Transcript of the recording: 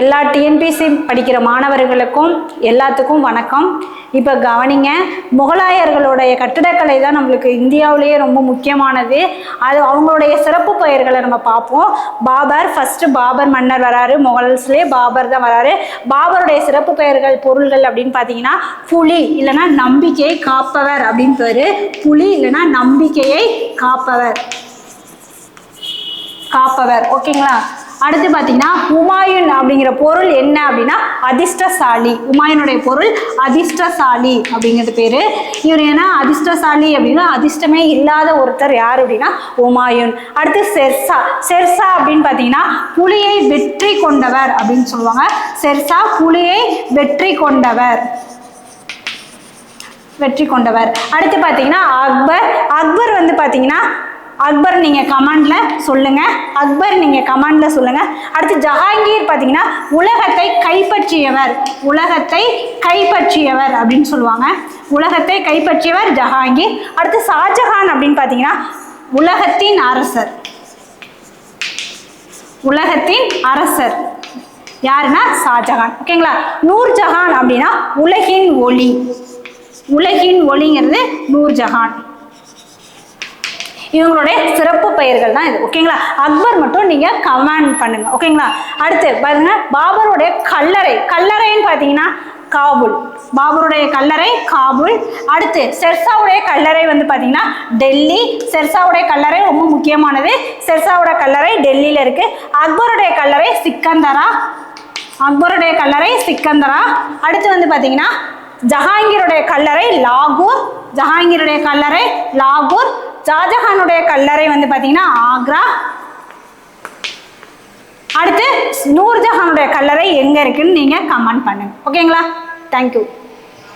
எல்லா டிஎன்பிசி படிக்கிற மாணவர்களுக்கும் எல்லாத்துக்கும் வணக்கம். இப்போ கவனிங்க முகலாயர்களுடைய கட்டிடக்கலை தான் நம்மளுக்கு இந்தியாவிலேயே ரொம்ப முக்கியமானது. அது அவங்களுடைய சிறப்பு பெயர்களை நம்ம பார்ப்போம். பாபர் ஃபஸ்ட்டு பாபர் மன்னர் வராரு. முகல்ஸ்லேயே பாபர் தான் வராரு. பாபருடைய சிறப்பு பெயர்கள் பொருள்கள் அப்படின்னு பார்த்தீங்கன்னா புலி இல்லைன்னா நம்பிக்கையை காப்பவர் அப்படின்னு பேரு. புலி இல்லைன்னா நம்பிக்கையை காப்பவர். காப்பவர் ஓகேங்களா? அடுத்து பார்த்தீங்கன்னா உமாயுன் அப்படிங்கிற பொருள் என்ன அப்படின்னா அதிர்ஷ்டசாலி. உமாயுனுடைய பொருள் அதிர்ஷ்டசாலி அப்படிங்கிறது பேர். இவர் என்ன அதிர்ஷ்டசாலி அப்படின்னா அதிர்ஷ்டமே இல்லாத ஒருத்தர் யார் அப்படின்னா உமாயுன் அடுத்து செர்சா. செர்சா அப்படின்னு பார்த்தீங்கன்னா புலியை வெற்றி கொண்டவர் அப்படின்னு சொல்லுவாங்க. செர்சா புலியை வெற்றி கொண்டவர். வெற்றி கொண்டவர். அடுத்து பார்த்தீங்கன்னா அக்பர். அக்பர் வந்து பார்த்தீங்கன்னா அக்பர் நீங்கள் கமாண்டில் சொல்லுங்கள் அக்பர் நீங்கள் கமாண்டில் சொல்லுங்கள் அடுத்து ஜஹாங்கீர் பார்த்தீங்கன்னா உலகத்தை கைப்பற்றியவர். உலகத்தை கைப்பற்றியவர் அப்படின்னு சொல்லுவாங்க. உலகத்தை கைப்பற்றியவர் ஜஹாங்கீர். அடுத்து ஷாஜஹான் அப்படின்னு பார்த்தீங்கன்னா உலகத்தின் அரசர். உலகத்தின் அரசர். யாருன்னா? ஷாஜஹான் ஓகேங்களா? நூர்ஜஹான் அப்படின்னா உலகின் ஒளி. உலகின் ஒளிங்கிறது நூர்ஜஹான் இவங்களுடைய சிறப்பு பெயர்கள் தான் இது ஓகேங்களா அக்பர் மட்டும் நீங்கள் கமெண்ட் பண்ணுங்க ஓகேங்களா அடுத்து பாருங்க பாபருடைய கல்லறை கல்லறைன்னு பார்த்தீங்கன்னா காபுல். பாபருடைய கல்லறை காபுல். அடுத்து செர்சாவுடைய கல்லறை வந்து பார்த்தீங்கன்னா டெல்லி. செர்சாவுடைய கல்லறை ரொம்ப முக்கியமானது. செர்சாவோட கல்லறை டெல்லியில் இருக்கு. அக்பருடைய கல்லறை சிக்கந்தரா? அக்பருடைய கல்லறை சிக்கந்தரா? அடுத்து வந்து பார்த்தீங்கன்னா ஜஹாங்கீருடைய கல்லறை லாகூர். ஜஹாங்கீருடைய கல்லறை லாகூர் ஷாஜஹானுடைய கல்லறை வந்து பார்த்தீங்கன்னா ஆக்ரா. அடுத்து நூர்ஜஹானுடைய கல்லறை எங்கே இருக்குன்னு நீங்கள் கமெண்ட் பண்ணுங்க. ஓகேங்களா தேங்க்யூ